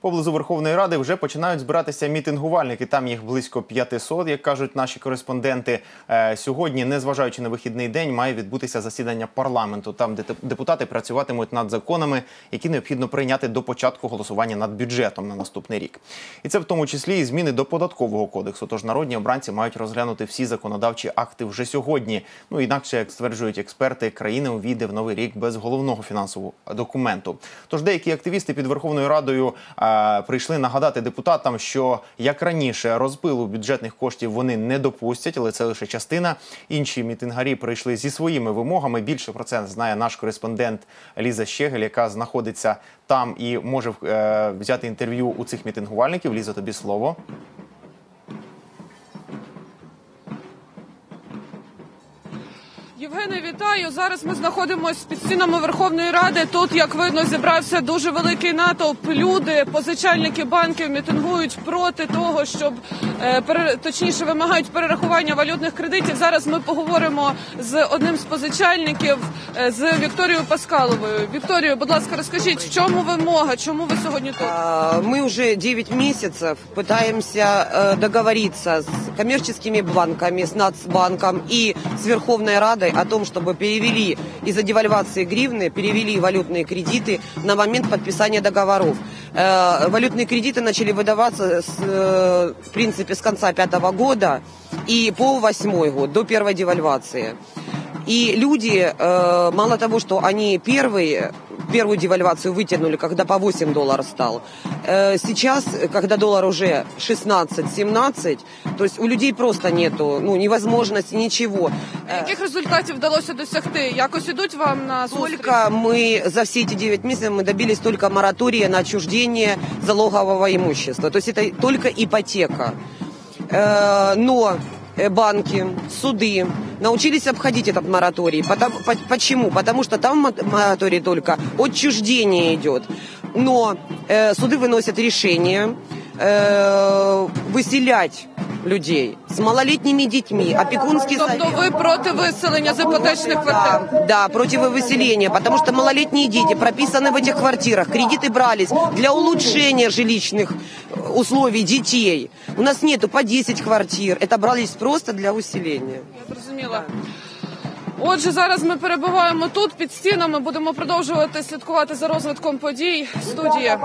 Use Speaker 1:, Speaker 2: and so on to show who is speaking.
Speaker 1: Поблизу Верховної Ради вже починають збиратися мітингувальники. Там їх близько 500, як кажуть наші кореспонденти. Е, Сьогодні, незважаючи на вихідний день, має відбутися засідання парламенту. Там де депутати працюватимуть над законами, які необхідно прийняти до початку голосування над бюджетом на наступний рік. І це в тому числі і зміни до податкового кодексу. Тож народні обранці мають розглянути всі законодавчі акти вже сьогодні. Ну інакше, як стверджують експерти, країна увійде в новий рік без головного фінансового документу. Тож деякі активісти під Верховною Радою е, прийшли нагадати депутатам, що як раніше розпилу бюджетних коштів вони не допустять, але це лише частина. Інші мітингарі прийшли зі своїми вимогами. Більше про це знає наш кореспондент Ліза Щегель, яка знаходиться там і може е, взяти інтерв'ю у цих мітингувальників. Ліза, тобі слово.
Speaker 2: Євгене, вітаю. Зараз ми знаходимося під стінами Верховної Ради. Тут, як видно, зібрався дуже великий натовп. Люди, позичальники банків, мітингують проти того, щоб е, пере- точніше вимагають перерахування валютних кредитів. Зараз ми поговоримо з одним з позичальників е, з Вікторією Паскаловою. Вікторію, будь ласка, розкажіть, в чому вимога? Чому ви сьогодні тут?
Speaker 3: А, Мы уже 9 месяцев пытаемся э, договориться с коммерческими банками, с Нацбанком и с Верховной Радой о том, чтобы перевели из-за девальвации гривны, перевели валютные кредиты на момент подписания договоров. Э, Валютные кредиты начали выдаваться, с, э, в принципе, с конца пятого года и по восьмой год, до первой девальвации. И люди, э, мало того, что они первые, первую девальвацию вытянули, когда по 8 долларов стал, э, сейчас, когда доллар уже 16-17, то есть у людей просто нету ну, ни возможности, ничего. Э,
Speaker 2: Яких результатів вдалося досягти? Якось ідуть вам на зустріч?
Speaker 3: Только мы за все эти 9 месяцев мы добились только моратория на отчуждение залогового имущества. То есть это только ипотека. Э, Но э, банки, суды научились обходить этот мораторий. Потому- по- почему? Потому что там мо- мораторий только отчуждение идет. Но э, суды выносят решение э, выселять людей с малолетними детьми, опекунский
Speaker 2: Тобто
Speaker 3: совет.
Speaker 2: ви проти виселення з іпотечних квартир?
Speaker 3: Да, да, против выселения, потому что малолетние дети прописаны в этих квартирах, кредиты брались для улучшения жилищных э, условий детей. У нас нету по 10 квартир, это брались просто для усиления.
Speaker 2: Я зрозуміла. Отже, зараз ми перебуваємо тут під стінами. Будемо продовжувати слідкувати за розвитком подій. Студія.